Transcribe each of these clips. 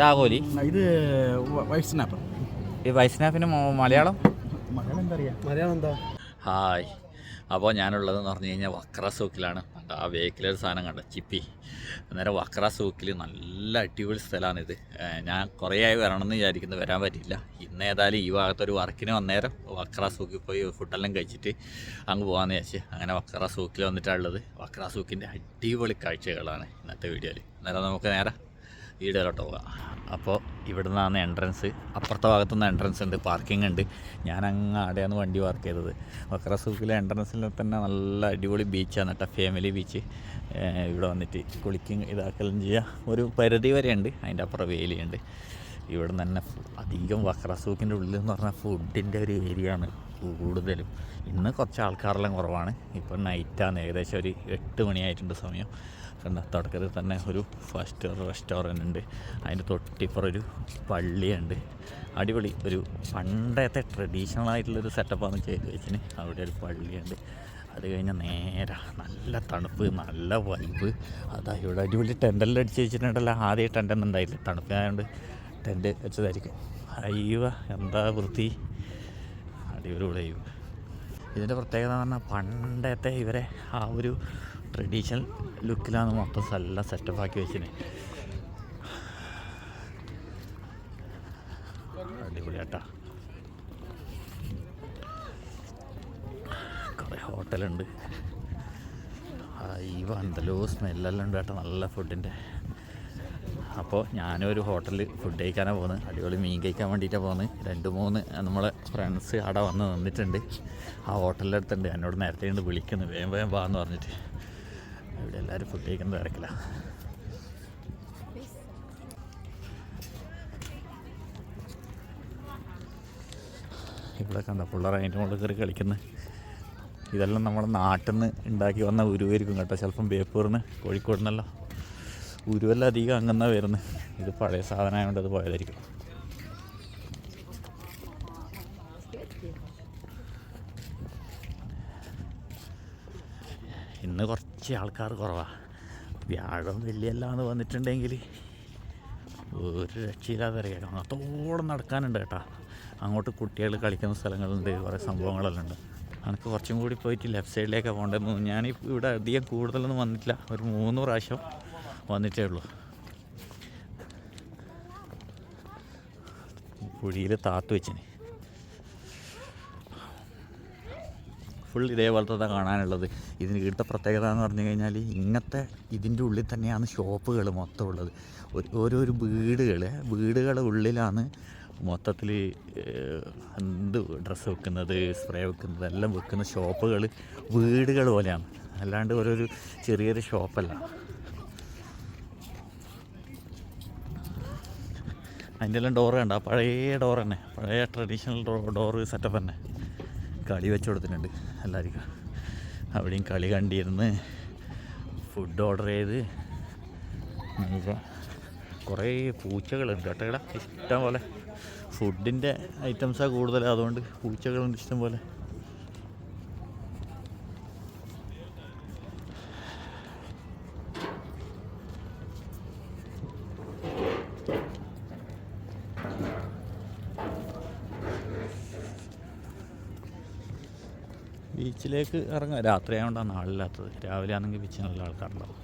രാഘോലി ഇത് വൈസ്നാപ്പ് സ്നാപ്പർ ഈ വൈഷ്ണവിന് മലയാളം? മലയാളം എന്താ അറിയാ? മലയാളം എന്താ? ഹായ്. അപ്പോൾ ഞാനുള്ളതെന്ന് പറഞ്ഞു കഴിഞ്ഞാൽ വക്ര സൂക്കിലാണ്. ആ വേക്കിലൊരു സാധനം കണ്ട ചിപ്പി. അന്നേരം വക്ര സൂക്കിൽ നല്ല അടിപൊളി സ്ഥലമാണിത്. ഞാൻ കുറേ ആയി വരണമെന്ന് വിചാരിക്കുന്നു വരാൻ പറ്റില്ല ഇന്ന് ഏതായാലും ഈ ഭാഗത്തൊരു വർക്കിന് വന്നേരം വക്ര സൂക്കിൽ പോയി ഫുഡെല്ലാം കഴിച്ചിട്ട് അങ്ങ് പോകാമെന്ന് വിചാരിച്ച് അങ്ങനെ വക്ര സൂക്കിൽ വന്നിട്ടുള്ളത് വക്ര സൂക്കിന്റെ അടിപൊളി കാഴ്ചകളാണ് ഇന്നത്തെ വീഡിയോയിൽ. അന്നേരം നമുക്ക് നേരെ വീഡിയോയിലോട്ട് പോകാം അപ്പോൾ ഇവിടെ നിന്നാണ് എൻട്രൻസ് അപ്പുറത്തെ ഭാഗത്തുനിന്ന് എൻട്രൻസ് ഉണ്ട് പാർക്കിംഗ് ഉണ്ട്. ഞാൻ അങ്ങ് ആടെയാണ് വണ്ടി പാർക്ക് ചെയ്തത്. വക്ര സൂക്കിലെ എൻട്രൻസിൽ തന്നെ നല്ല അടിപൊളി ബീച്ചാണ് കേട്ടോ ഫാമിലി ബീച്ച് ഇവിടെ വന്നിട്ട് കുളിക്കും ഇതാക്കലും ചെയ്യുക ഒരു പരിധി വരെ ഉണ്ട് അതിന്റെ അപ്പുറം വേലിയുണ്ട്. ഇവിടെ നിന്ന് തന്നെ അധികം വക്ര സൂക്കിന്റെ ഉള്ളിൽ എന്ന് പറഞ്ഞാൽ ഫുഡിന്റെ ഒരു ഏരിയ ആണ് കൂടുതലും. ഇന്ന് കുറച്ച് ആൾക്കാരെല്ലാം കുറവാണ്. ഇപ്പം നൈറ്റാണ് ഏകദേശം ഒരു എട്ട് മണിയായിട്ടുണ്ട് സമയം. കണ്ട തുടക്കത്തിൽ തന്നെ ഒരു ഫസ്റ്റ് റെസ്റ്റോറന്റ് ഉണ്ട്. അതിന്റെ തൊട്ടിപ്പുറം ഒരു പള്ളിയുണ്ട്. അടിപൊളി ഒരു പണ്ടത്തെ ട്രഡീഷണൽ ആയിട്ടുള്ളൊരു സെറ്റപ്പാണ് ചെയ്ത് വെച്ചിന്. അവിടെ ഒരു പള്ളിയുണ്ട്. അത് കഴിഞ്ഞ് നേരെ നല്ല തണുപ്പ് നല്ല വൈബ് അതാ ഇവിടെ അടിപൊളി ടെന്റെല്ലാം അടിച്ച് വെച്ചിട്ടുണ്ടല്ലോ. ആദ്യം ടെന്റൊന്നും ഉണ്ടായില്ല. തണുപ്പായതുകൊണ്ട് ടെന്റ് വെച്ചതായിരിക്കും. അയ്യോ എന്താ വൃത്തി. അടിപൊളി ഇവിടെ ഇതിന്റെ പ്രത്യേകത എന്ന് പറഞ്ഞാൽ പണ്ടത്തെ ഇവരെ ആ ഒരു ട്രഡീഷണൽ ലുക്കിലാണ് മൊത്തം നല്ല സെറ്റപ്പ് ആക്കി വെച്ചിന്. അടിപൊളിയാട്ടാ കുറേ ഹോട്ടലുണ്ട്. അയ്യോ എന്തല്ലോ സ്മെല്ലെല്ലാം ഉണ്ട് കേട്ടോ നല്ല ഫുഡിന്റെ അപ്പോൾ ഒരു ഹോട്ടലിൽ ഫുഡ് കഴിക്കാനാണ് പോകുന്നത് അടിപൊളി മീൻ കഴിക്കാൻ വേണ്ടിയിട്ടാണ് പോകുന്നത് രണ്ട് മൂന്ന് നമ്മളെ ഫ്രണ്ട്സ് അവിടെ വന്ന് നിന്നിട്ടുണ്ട്. ആ ഹോട്ടലിന്റെ അടുത്തുണ്ട്. എന്നോട് നേരത്തെ ഉണ്ട് വിളിക്കുന്നു. വേഗം വേഗം വാ എന്ന് പറഞ്ഞിട്ട്. ഇവിടെ എല്ലാവരും ഫുഡ് കഴിക്കുന്നത് തിരക്കില്ല ഇവിടെ കണ്ട പിള്ളേർ അതിന്റെ മുകളിൽ കയറി കളിക്കുന്നത് ഇതെല്ലാം നമ്മുടെ നാട്ടിൽ നിന്ന് ഉണ്ടാക്കി വന്ന ഉരുവായിരിക്കും കേട്ടോ. ചിലപ്പം ബേപ്പൂറിന് കോഴിക്കോട് നിന്നല്ല. ഉരുവെല്ലാം അധികം അങ്ങനെ വരുന്നത് ഇത് പഴയ സാധനമായതുകൊണ്ട് അത് പോയതായിരിക്കും. ഇന്ന് കുറച്ച് ആൾക്കാർ കുറവാണ് വ്യാഴം എന്ന് വന്നിട്ടുണ്ടെങ്കിൽ ഒരു രക്ഷയില്ലാതെ അറിയാം അത്തോളം നടക്കാനുണ്ട് കേട്ടോ. അങ്ങോട്ട് കുട്ടികൾ കളിക്കുന്ന സ്ഥലങ്ങളുണ്ട് കുറേ സംഭവങ്ങളെല്ലാം ഉണ്ട്. എനിക്ക് കുറച്ചും കൂടി പോയിട്ട് ലെഫ്റ്റ് സൈഡിലേക്കാണ് പോകേണ്ടത് ഞാൻ ഇവിടെ അധികം കൂടുതലൊന്നും വന്നിട്ടില്ല. ഒരു മൂന്ന് പ്രാവശ്യം വന്നിട്ടേ ഉള്ളൂ. കുഴിയിൽ താത്തു വെച്ചിന്. ഫുൾ ഇതേപോലത്തെ കാണാനുള്ളത്. ഇതിന് ഇവിടുത്തെ പ്രത്യേകത എന്ന് പറഞ്ഞു കഴിഞ്ഞാൽ ഇങ്ങനത്തെ ഇതിന്റെ ഉള്ളിൽ തന്നെയാണ് ഷോപ്പുകൾ മൊത്തം ഉള്ളത്. ഒരു വീടുകൾ വീടുകളുടെ ഉള്ളിലാണ് മൊത്തത്തിൽ എന്ത് ഡ്രസ്സ് വെക്കുന്നത് സ്പ്രേ വെക്കുന്നത് എല്ലാം വെക്കുന്ന ഷോപ്പുകൾ വീടുകൾ പോലെയാണ്. അല്ലാണ്ട് ഓരോരു ചെറിയൊരു ഷോപ്പല്ല. അതിന്റെ എല്ലാം ഡോറ് കണ്ട? പഴയ ഡോർ തന്നെ. പഴയ ട്രഡീഷണൽ ഡോറ് സെറ്റപ്പ് തന്നെ. കളി വെച്ച് കൊടുത്തിട്ടുണ്ട്. എല്ലാവർക്കും. അവിടെയും കളി കണ്ടിരുന്ന് ഫുഡ് ഓർഡർ ചെയ്ത് കുറേ പൂച്ചകളുണ്ട് കേട്ടോ. ഇഷ്ടം പോലെ ഫുഡിന്റെ ഐറ്റംസാണ് കൂടുതൽ. അതുകൊണ്ട് പൂച്ചകളുണ്ട് ഇഷ്ടം പോലെ ബീച്ചിലേക്ക് ഇറങ്ങുക. രാത്രി ആയതുകൊണ്ടാണ് ആളില്ലാത്തത്. രാവിലെ ആണെങ്കിൽ ബീച്ചിൽ നല്ല ആൾക്കാരുണ്ടാവും.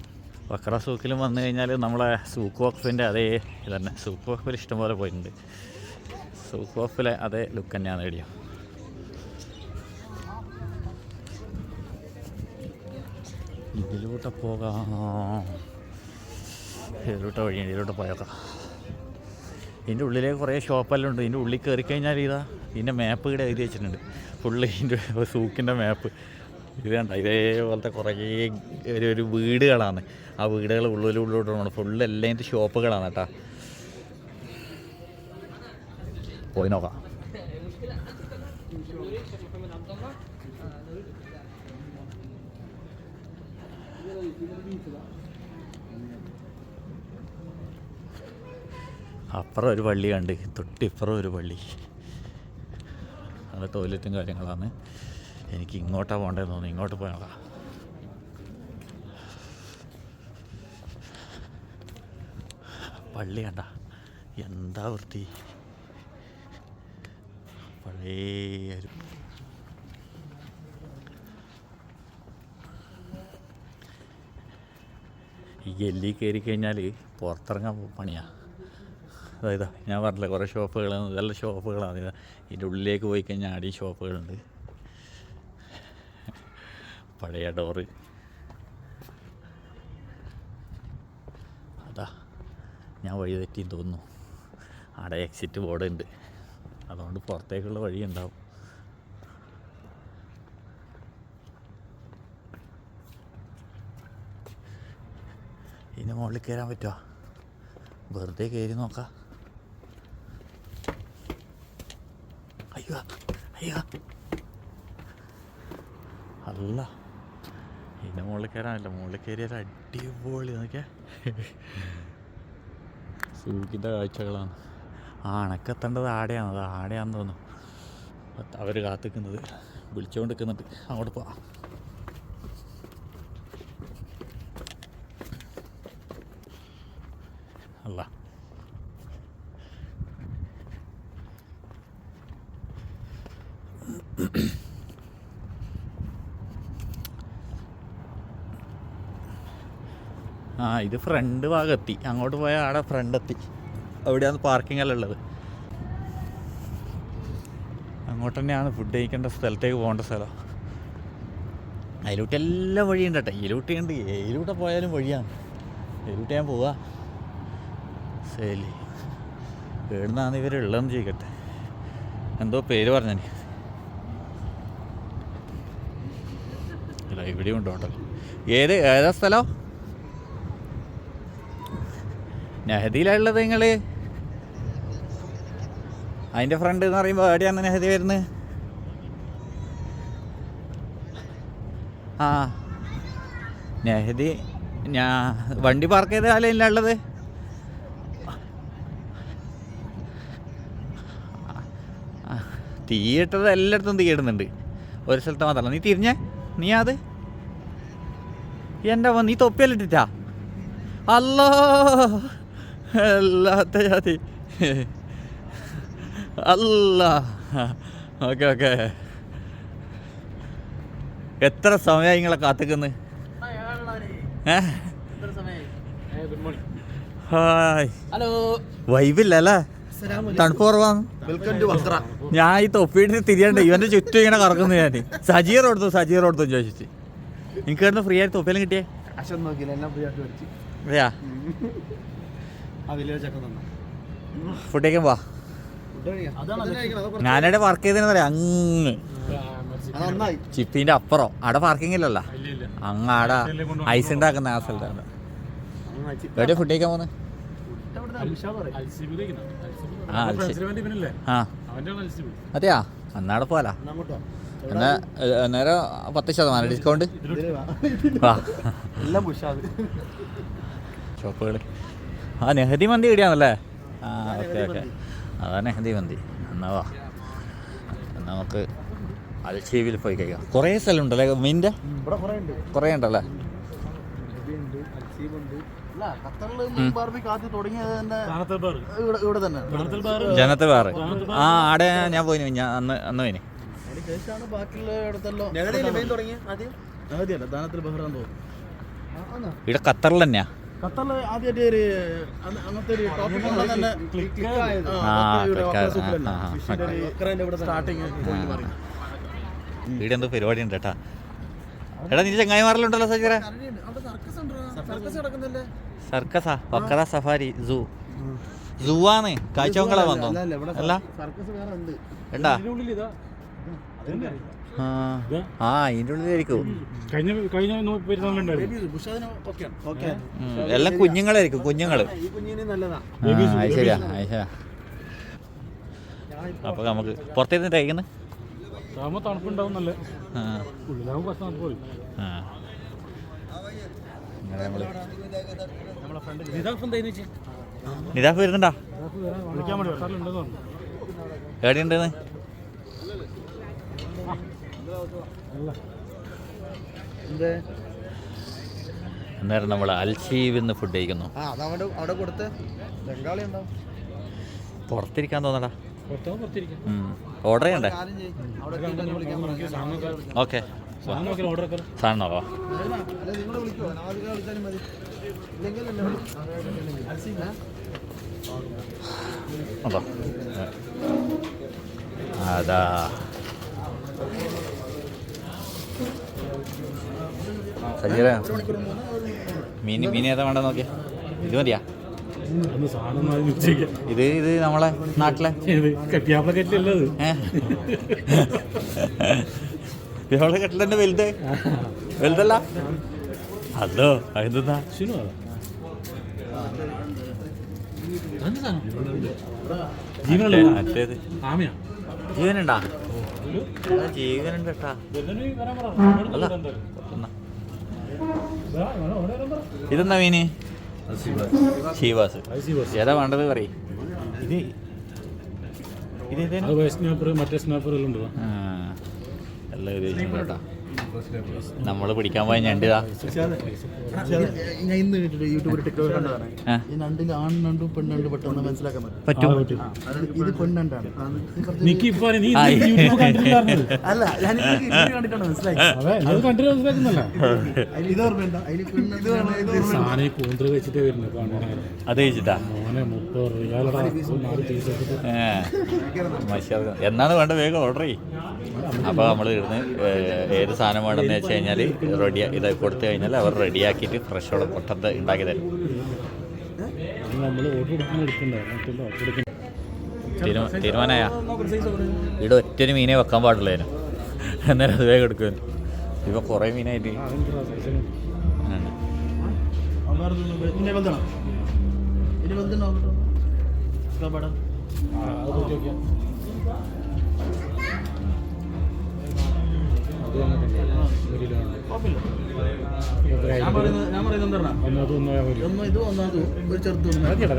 വക്ര സൂക്കിലും വന്നു കഴിഞ്ഞാൽ നമ്മളെ സൂക്ക് വഖഫിന്റെ അതേ ഇതന്നെ. തന്നെ സൂക്ക് വഖഫിൽ ഇഷ്ടംപോലെ പോയിട്ടുണ്ട്. സൂക്ക് വഖഫിലെ അതേ ലുക്ക് തന്നെയാണ് നേടിയത് ഇതിലൂടെ പോകാം. ഇതിലൂടെ വഴിയാണ് ഇതിലൂടെ പോയേക്കാം. ഇതിന്റെ ഉള്ളിലേക്ക് കുറേ ഷോപ്പെല്ലാം ഉണ്ട്. ഇതിന്റെ ഉള്ളിൽ കയറി കഴിഞ്ഞാൽ ഇതാ ഇതിന്റെ മാപ്പ് ഇവിടെ എഴുതി വെച്ചിട്ടുണ്ട്. ഫുള്ള് ഇതിന്റെ സൂക്കിന്റെ മാപ്പ് ഇത് കണ്ട? ഇതേപോലത്തെ കുറേ ഒരു ഒരു വീടുകളാണ്. ആ വീടുകൾ ഉള്ളിൽ ഉള്ളിലോട്ടാണ്. ഫുള്ള് എല്ലാം ഇതിന്റെ ഷോപ്പുകളാണ് കേട്ടോ. പോയി നോക്കാം. അപ്പുറം ഒരു പള്ളി കണ്ട്. തൊട്ടിപ്പുറം ഒരു പള്ളി. അത് ടോയ്ലറ്റും കാര്യങ്ങളാണ്. എനിക്ക് ഇങ്ങോട്ടാണ് പോകേണ്ടതെന്ന് തോന്നുന്നു. ഇങ്ങോട്ട് പോയാളാ. പള്ളി കണ്ട. എന്താ വൃത്തി? പഴയ ഈ ഗല്ലി കയറി കഴിഞ്ഞാൽ പുറത്തിറങ്ങാൻ പണിയാ. അതായത് ഞാൻ പറഞ്ഞില്ല കുറേ ഷോപ്പുകൾ നല്ല ഷോപ്പുകളാണ്. ഇത് ഇതിന്റെ ഉള്ളിലേക്ക് പോയി കഴിഞ്ഞാൽ ആടെയും ഷോപ്പുകളുണ്ട്. പഴയ ഡോറ്. അതാ ഞാൻ വഴി തെറ്റി തോന്നുന്നു. അവിടെ എക്സിറ്റ് ബോർഡ് ഉണ്ട്. അതുകൊണ്ട് പുറത്തേക്കുള്ള വഴി ഉണ്ടാവും. ഇതിന് മുകളിൽ കയറാൻ പറ്റുമോ വെറുതെ കയറി നോക്കാം. അയ്യോ അയ്യോ. അല്ല ഇതിന്റെ മുകളിൽ കയറാനല്ല. മുകളിൽ കയറിയാൽ അടിപൊളി നോക്കിയാ സൂക്കിന്റെ കാഴ്ചകളാണ്. ആ അണക്കെത്തേണ്ടത് ആടെയാണ്. അത് ആടെയാണെന്ന് തോന്നുന്നു. അവർ കാത്തിക്കുന്നത്. വിളിച്ചുകൊണ്ട് നിൽക്കുന്നുണ്ട് അങ്ങോട്ട് പോവാം അല്ല ആ ഇത് ഫ്രണ്ട് ഭാഗത്തി. അങ്ങോട്ട് പോയാൽ ആടെ ഫ്രണ്ട് എത്തി. അവിടെയാണ് പാർക്കിംഗ് എല്ലാം ഉള്ളത്. അങ്ങോട്ട് തന്നെയാണ് ഫുഡ് കഴിക്കേണ്ട സ്ഥലത്തേക്ക് പോകേണ്ട സ്ഥലം. അതിലൂട്ട് എല്ലാം വഴിയുണ്ട് കേട്ടോ. ഇതിലൂട്ട് ഉണ്ട്. ഏതിലൂടെ പോയാലും വഴിയാണ്. ഇതിലൂട്ട് ഞാൻ പോവാ. ശരി. എവിടുന്നാണ് ഇവരുള്ളതെന്ന് ചോദിക്കട്ടെ. എന്തോ പേര് പറഞ്ഞു ഇവിടെയും ഉണ്ട് ഹോട്ടൽ ഏത് ഏതാ സ്ഥലം? നെഹദിയിലുള്ളത് നിങ്ങൾ അതിന്റെ ഫ്രണ്ട് എന്ന് പറയുമ്പോൾ എവിടെയാണ് നെഹദി വരുന്നത്? ആ നെഹദി ഞാ വണ്ടി പാർക്ക് ചെയ്ത കാലയിലുള്ളത് തീയിട്ടത് എല്ലായിടത്തും തീയിടുന്നുണ്ട്. ഒരു സ്ഥലത്ത് മാത്രമല്ല നീ തിരിഞ്ഞേ നീ അത്? എന്റെ നീ തൊപ്പിയല്ലിട്ടിട്ടാ അല്ലോ അല്ലാത്ത ജാതി. അല്ല. Okay okay. എത്ര സമയമായി നിങ്ങളെ കാത്തിക്കുന്നു? ഏ? ഹായ്. ഹലോ. വൈബില്ല അല്ലേ തണുപ്പ് ഞാൻ ഈ തൊപ്പിയിട്ട് തിരിയണ്ട ഇവന്റെ ചുറ്റും ഇങ്ങനെ കറക്കുന്നു ഞാൻ സജീർ കൊടുത്തു സജീർ കൊടുത്തു ചോദിച്ചിട്ട്. എനിക്ക് വരുന്ന ഫ്രീ ആയിട്ട് തൊപ്പിയെല്ലാം കിട്ടിയേ? അശ്വൻ നോക്കിയില്ല എല്ലാം ഫ്രീ ആയിട്ട് മേടിച്ച്. അതെയാ? അതിലേ ചക്ക തന്ന. ഫുഡ് കഴിക്കാൻ പോവാ? ഞാനവിടെ വർക്ക് ചെയ്തതെന്ന് പറയാം അങ്ങ്. ചിപ്പിന്റെ അപ്പുറം. അവിടെ പാർക്കിംഗ് ഇല്ലല്ല? അങ്ങ് ആടെ ഐസ് ഉണ്ടാക്കുന്ന ആ സ്ഥലത്താണ്. എവിടെയാ ഫുഡ് കഴിക്കാൻ പോകുന്നത് ആ അതെയാ? അന്നാടെ പോലാ അങ്ങോട്ടോ എന്നാ അന്നേരം പത്ത് ശതമാനം ഡിസ്കൗണ്ട്? എല്ലാം ഷോപ്പുകൾ ആ നെഹദി മന്തി ഇടിയാണല്ലേ ആ ഓക്കെ ഓക്കെ. അതാ നെഹദി മന്തി. എന്നാ വാ. എന്നാ നമുക്ക് അൽഷീവിൽ പോയി കഴിക്കാം. കുറേ സ്ഥലം ഉണ്ടല്ലേ മീന്റെ? കുറേ ഉണ്ട്. കുറേ ഉണ്ടല്ലേ? ഉണ്ട് പാറ് ജനത്ത് ആ ആടെ ഞാൻ പോയിന്. ഞാൻ അന്ന് അന്ന് പോയിന്. ശേഷമാണ് ബാക്കിയുള്ള ഇടത്തെല്ലാം തുടങ്ങി ആദ്യം? ദാനത്തിൽ ബഹ്റാൻ തോന്നുന്നു ഇവിടെ ഖത്തറിൽ തന്നെയാ? ഖത്തറിൽ ആദ്യമായിട്ട് ഒരു അന്ന് അങ്ങനത്തെ ഒരു ടോപ്പിക് തന്നെ ആ, click ആയത്. ആ, ആ, ആ. സ്റ്റാർട്ടിങ് ഇവിടെ എന്തോ പരിപാടി ഉണ്ട് കേട്ടാ എടാ നീ ചങ്ങായിമാരിലുണ്ടല്ലോ സജീറ സർക്കസ് വക്കറ സഫാരി സൂ സൂ ആണ്. കാഴ്ചവങ്കള വന്നോ അല്ല സർക്കസ് വേറെ ഉണ്ട്. ഉണ്ടാ ആ. ആ അതിന്റെ ഉള്ളിലായിരിക്കും കഴിഞ്ഞ എല്ലാം കുഞ്ഞുങ്ങളായിരിക്കും അത് ശരിയാ അത് ശരിയാ. അപ്പൊ നമുക്ക് പുറത്തിരുന്ന് തയ്ക്കുന്നത് താമ തണുപ്പുണ്ടാവും നല്ല. ആ. ഉള്ളിലാവും കുറച്ച് തണുപ്പ് പോയി ആ അങ്ങനെ നമ്മൾ നമ്മളെ ഫ്രണ്ട് നിതാഫ് എന്തായിരുന്നു ചേച്ചി നിതാഫ് വരുന്നുണ്ടാ വിളിക്കാൻ വേണ്ടി ഉണ്ടെന്ന് പറഞ്ഞു എവിടെയുണ്ടെന്ന് എന്തേ അന്നേരം നമ്മൾ അൽഷീവ് എന്ന് ഫുഡ് കഴിക്കുന്നു. ആ അതവിടെ അവിടെ കൊടുത്ത്. ബംഗാളി ഉണ്ടാവും പുറത്തിരിക്കാൻ തോന്നടാ. ഓർഡർ ചെയ്യണ്ടേ? ഓക്കെ അതാ വിളിക്കാൻ പറഞ്ഞു സാധനം ഓക്കെ സാധനം നോക്കി ഓർഡർ ഒക്കെ സാധനം നോക്കാം അല്ല നിങ്ങൾ വിളിക്കുമോ നാദിക വിളിച്ചാലും മതി ഇല്ലെങ്കിൽ എന്നെ വിളി. അൽസീന? അതോ അതാ സജീവ മീൻ മീൻ ഏതാ വേണ്ട നോക്കിയ. ഇത് മതിയാ. ഇത് ഇത് നമ്മളെ നാട്ടിലെ? ഇവളെ കെട്ടിലെന്നെ വലുത്. വലുതല്ല? അതോ അതെന്താ? ജീവനുണ്ടാ? ജീവനുണ്ട് കേട്ടാ. അല്ല. ഇതെന്താ മീന്? ഷീവാസ് ഏതാ വേണ്ടത് പറയ്. ഇത് ഇത് മറ്റേ സ്നാപ്പറുകളുണ്ടോ എല്ലാം ഇത് കേട്ടാ നമ്മൾ പിടിക്കാൻ പോയ ഞണ്ടിതാ ഞാൻ ഇന്ന് യൂട്യൂബിൽ ടിക്ടോക്ക് കണ്ടതാണ് ആ. ഈ നണ്ടിൽ ആൺ നണ്ടും പെണ്ണണ്ടും പെട്ടെന്ന് മനസ്സിലാക്കാൻ പറ്റും ഇത് പെണ്ണണ്ടാണ് അല്ല ഞാൻ കണ്ടിട്ടാണ് മനസ്സിലായി അത് കഴിച്ചിട്ടാ? എന്നാണ് വേണ്ട വേഗം ഓർഡർ ചെയ്യും. അപ്പോൾ നമ്മൾ ഇരുന്ന് ഏത് സാധനം വേണമെന്ന് വെച്ച് കഴിഞ്ഞാൽ റെഡി ഇത് കൊടുത്തു കഴിഞ്ഞാൽ അവർ റെഡിയാക്കിയിട്ട് ഫ്രഷോടെ പൊട്ടത്ത് ഉണ്ടാക്കി തരും. തീരുമാനമായ ഇവിടെ ഒറ്റ ഒരു മീനെ വെക്കാൻ പാടുള്ളതിന് അന്നേരം അത് വേഗം എടുക്കുമല്ലോ ഇപ്പൊ കുറെ മീനായിട്ട്.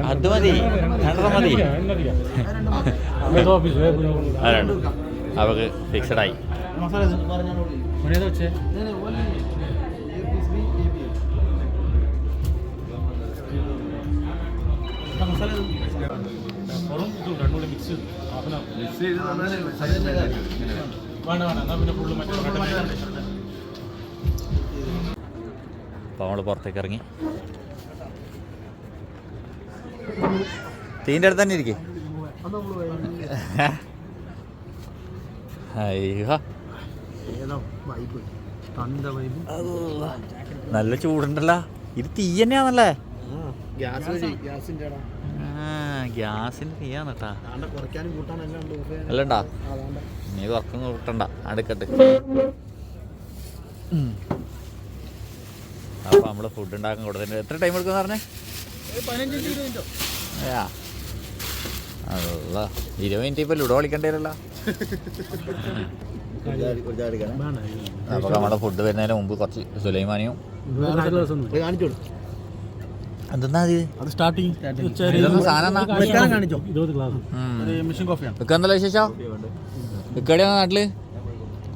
അത് മതി. രണ്ടെണ്ണം മതി. അവക്ക് ഫിക്സഡ് ആയി. മസാല അപ്പോൾ നമ്മൾ പുറത്തേക്ക് ഇറങ്ങി. തീന്റെ അടുത്ത് തന്നെ ഇരിക്കേ. അയ്യോ. നല്ല ചൂടുണ്ടല്ലോ. ഇത് തീ തന്നെയാണല്ലേ? ഗ്യാസ് ഗ്യാസിന്റെ ഗ്യാസിന് തീയാന്ന് കേട്ടാ കുറയ്ക്കാനും കൂട്ടാനും എല്ലാം ഉണ്ട് ഓഫ് ചെയ്യാനും. അല്ലണ്ടാ നീ തുറക്കം കൂട്ടണ്ട. അടുക്കട്ട്. അപ്പോൾ നമ്മൾ ഫുഡ് ഉണ്ടാക്കാൻ കൊടുത്തിട്ട് എത്ര ടൈം എടുക്കുമെന്ന് പറഞ്ഞേ? അല്ല ഇരുപത് മിനിറ്റ്? ഇപ്പൊ ലുഡോ കളിക്കേണ്ടി അപ്പൊ അപ്പോൾ നമ്മുടെ ഫുഡ് വരുന്നതിന് മുമ്പ് കുറച്ച് സുലൈമാനിയും ഇത് കാണിച്ചു കൊടു. എന്തെന്നാ ഇത് അത് സ്റ്റാർട്ടിങ് കാണിച്ചോ? ഇരുപത് ഗ്ലാസ് ഒരു മെഷീൻ കോഫിയാണ് ഇക്ക എന്തല്ല വിശേഷം? ഇക്കടെയാ നാട്ടിൽ?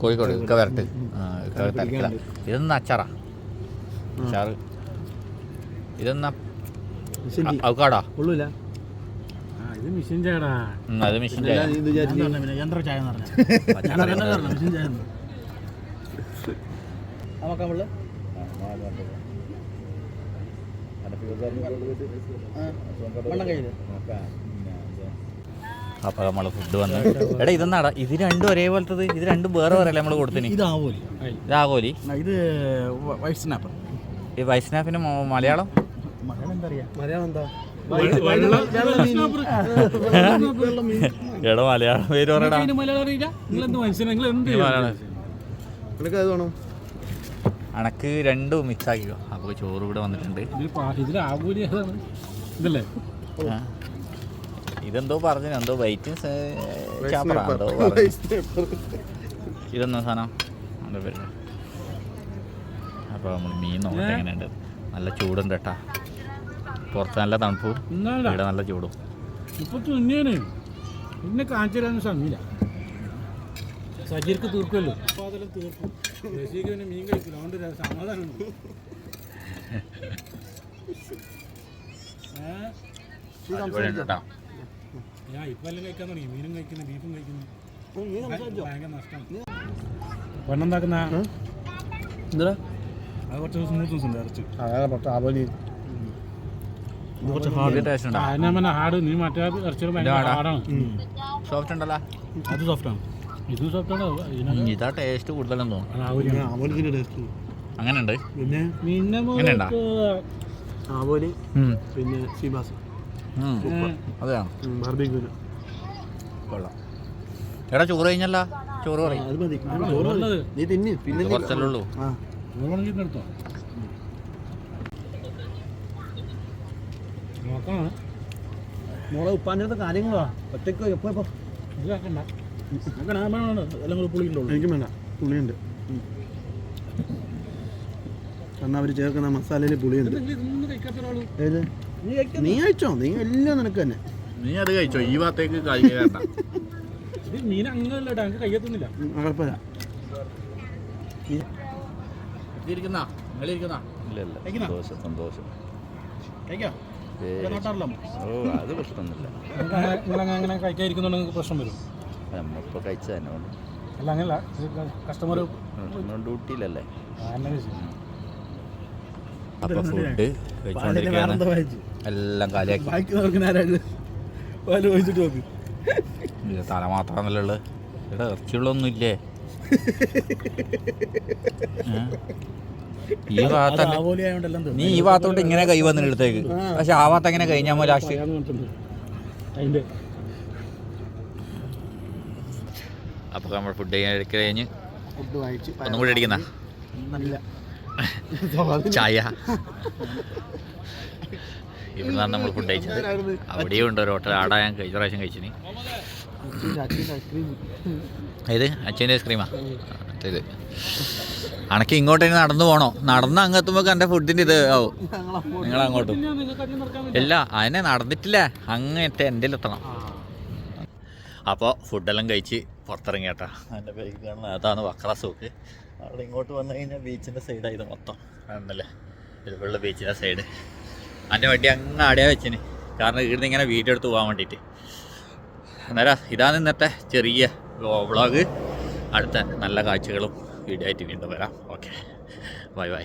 കോഴിക്കോട് ഇക്ക വരട്ട് ആ ഇക്ക തിരക്കില്ല ഇതൊന്നും അച്ചാറാ? അച്ചാറ്. ഇതെന്നാ? അവക്കാടാ? കൊള്ളൂല. ആ ഇത് മിഷൻ ചായടാ അത് മിഷൻ ചായ. യന്ത്ര ചായ എന്ന് പറഞ്ഞാൽ മെഷീൻ ചായ നോക്കാൻ പിള്ള വെള്ളം കയ്യിൽ അപ്പൊ നമ്മൾ ഫുഡ് വന്ന്. എടാ ഇതെന്നാടാ? ഇത് രണ്ടും ഒരേപോലത്തത്. ഇത് രണ്ടും വേറെ വേറെ നമ്മൾ കൊടുത്തിന് ഇത് ആവൂലി. ഇത് വൈറ്റ് സ്നാപ്പർ ഈ വൈഷ്ണവിന് മലയാളം? മലയാളം എന്താ അറിയാ? മലയാളം എന്താ? എടാ മലയാളം പേര് പറയടാ. അണക്ക് രണ്ടും മിക്സ് ആക്കിക്കോ. അപ്പോൾ ചോറ് ഇവിടെ വന്നിട്ടുണ്ട്. ഇതല്ലേ? ഇതെന്തോ പറഞ്ഞു എന്തോ വൈറ്റ് ചാപ്പറ എന്തോ പറഞ്ഞു. ഇതെന്നാ സാധനം? പേര്? അപ്പോൾ നമ്മൾ മീൻ നോക്കട്ടെ എങ്ങനെയുണ്ട്. നല്ല ചൂടുണ്ട് കേട്ടാ. പുറത്ത് നല്ല തണുപ്പും ഇവിടെ നല്ല ചൂടും. ഇപ്പൊ തുന്നിയാണ് പിന്നെ കാണിച്ചു തരാൻ സമയമില്ല. സജീർക്ക് തീർക്കുമല്ലോ അപ്പോൾ അതെല്ലാം തീർക്കും. ദേശീയക്ക് പിന്നെ മീൻ കഴിക്കില്ല അതുകൊണ്ട് ഒരു ഞാൻ ഇപ്പം എല്ലാം കഴിക്കാൻ തുടങ്ങി. മീനും കഴിക്കുന്നു ബീഫും കഴിക്കുന്നു. ഭയങ്കര നഷ്ടമാണ് പെണ്ണെന്താക്കുന്ന എന്താ അത് കുറച്ച് സ്മൂത്ത് ഉണ്ട് ഇറച്ചി. കുറച്ച് ഇത് ടേസ്റ്റ് ഉണ്ടോ? അതിനെ പിന്നെ ഹാർഡ് നീ മറ്റേ ഇറച്ചിയുടെ ഭയങ്കര ഇതാടാ. ഹാർഡാണ് സോഫ്റ്റ് ഉണ്ടല്ലോ. അത് സോഫ്റ്റാണ് ഇത് സോഫ്റ്റാണ് ഇതാ ടേസ്റ്റ് കൂടുതലെന്ന് തോന്നുന്നു. അങ്ങനെ ഉണ്ട് പിന്നെ പിന്നെ എങ്ങനെയുണ്ടാ? ആവോലി പിന്നെ സീബാസ് അതെയാണ് ബാർബിക്യൂന് കൊള്ളാം. എടാ ചോറ് കഴിഞ്ഞല്ല? ചോറ് പറയും. അത് മതി. നീ തിന്ന്. പിന്നെ കുറച്ചല്ലേ ഉള്ളൂ. മോളെ ഉപ്പാന്റെ കാര്യങ്ങളാ. ഒറ്റയ്ക്ക് എപ്പോ എപ്പോ ഇത് വെക്കണ്ട. വെക്കണ വേണം എല്ലാം കൂടെ പുളിയുണ്ടോ എനിക്കും വേണ്ട. പുളിയുണ്ട്. കാരണം അവർ ചേർക്കുന്ന മസാലയിൽ പുളിയുണ്ട്. ഏത്? നീ കഴിച്ചോ? നീ എല്ലാം നിനക്ക് തന്നെ. നീ അത് കഴിച്ചോ? ഈ ഭാഗത്തേക്ക് കുഴപ്പമില്ല. ഇല്ല ഇല്ല. സന്തോഷം ഓ അത് പ്രശ്നമൊന്നുമില്ല. നിങ്ങൾ അങ്ങനെ കഴിക്കാതിരിക്കുന്നുണ്ടെങ്കിൽ നിങ്ങൾക്ക് പ്രശ്നം വരും. നമ്മളിപ്പോൾ അല്ല അങ്ങനല്ല. കസ്റ്റമർ ഡ്യൂട്ടിയിലല്ലേ അപ്പൊ ഫുഡ് കഴിച്ചുകൊണ്ടിരിക്കുകയാണ് എല്ലാം കാലിയാക്കി. തല മാത്രമല്ല ഉള്ളത്. ഇവിടെ ഇറച്ചിയുള്ളൊന്നും ഇല്ലേ? ഈ ഭാഗത്തല്ല ആവോലി നീ ഈ ഭാഗത്തോട്ട് ഇങ്ങനെ കൈ വന്നിട്ട് എടുത്തേക്ക്. പക്ഷെ ആ ഭാഗത്ത് എങ്ങനെ കഴിഞ്ഞാൽ മതി ലാസ്റ്റ്? അപ്പോൾ നമ്മൾ ഫുഡ് കഴിഞ്ഞ് ഒന്നും കൂടി അടിക്കുന്ന. ചായ. ഇവിടുന്നാണ് നമ്മൾ ഫുഡ് കഴിച്ചത്. അവിടെയും ഉണ്ട് ഒരു ഹോട്ടൽ. ആടാ ഞാൻ കഴിഞ്ഞ പ്രാവശ്യം കഴിച്ചിന്. ഇത് അച്ഛന്റെ ഐസ്ക്രീമാ? ഇത് അണക്ക് ഇങ്ങോട്ട് ഇനി നടന്നു പോണോ? നടന്ന് അങ്ങ് എത്തുമ്പോൾ എന്റെ ഫുഡിന്റെ ഇത് ആവും. നിങ്ങൾ അങ്ങോട്ടും. ഇല്ല അതിനെ നടന്നിട്ടില്ല. അങ്ങനത്തെ എന്റെ എത്തണം. അപ്പോൾ ഫുഡെല്ലാം കഴിച്ച് പുറത്തിറങ്ങിയേട്ടാ. എന്റെ പേര് അതാണ് വക്ര അവിടെ ഇങ്ങോട്ട് വന്നു കഴിഞ്ഞാൽ ബീച്ചിന്റെ സൈഡായത് മൊത്തം. ആണല്ലേ? ഇതുപോലുള്ള ബീച്ചിന്റെ സൈഡ് എന്റെ വണ്ടി അങ്ങ് ആടിയാ വെച്ചിന്. കാരണം ഇവിടുന്ന് ഇങ്ങനെ വീഡിയോ എടുത്ത് പോകാൻ വേണ്ടിയിട്ട്. അന്നേരം ഇതാണ് ഇന്നത്തെ ചെറിയ വ്ളോഗ് അടുത്ത നല്ല കാഴ്ചകളും വീഡിയോ ആയിട്ട് വീണ്ടും വരാം. Okay bye bye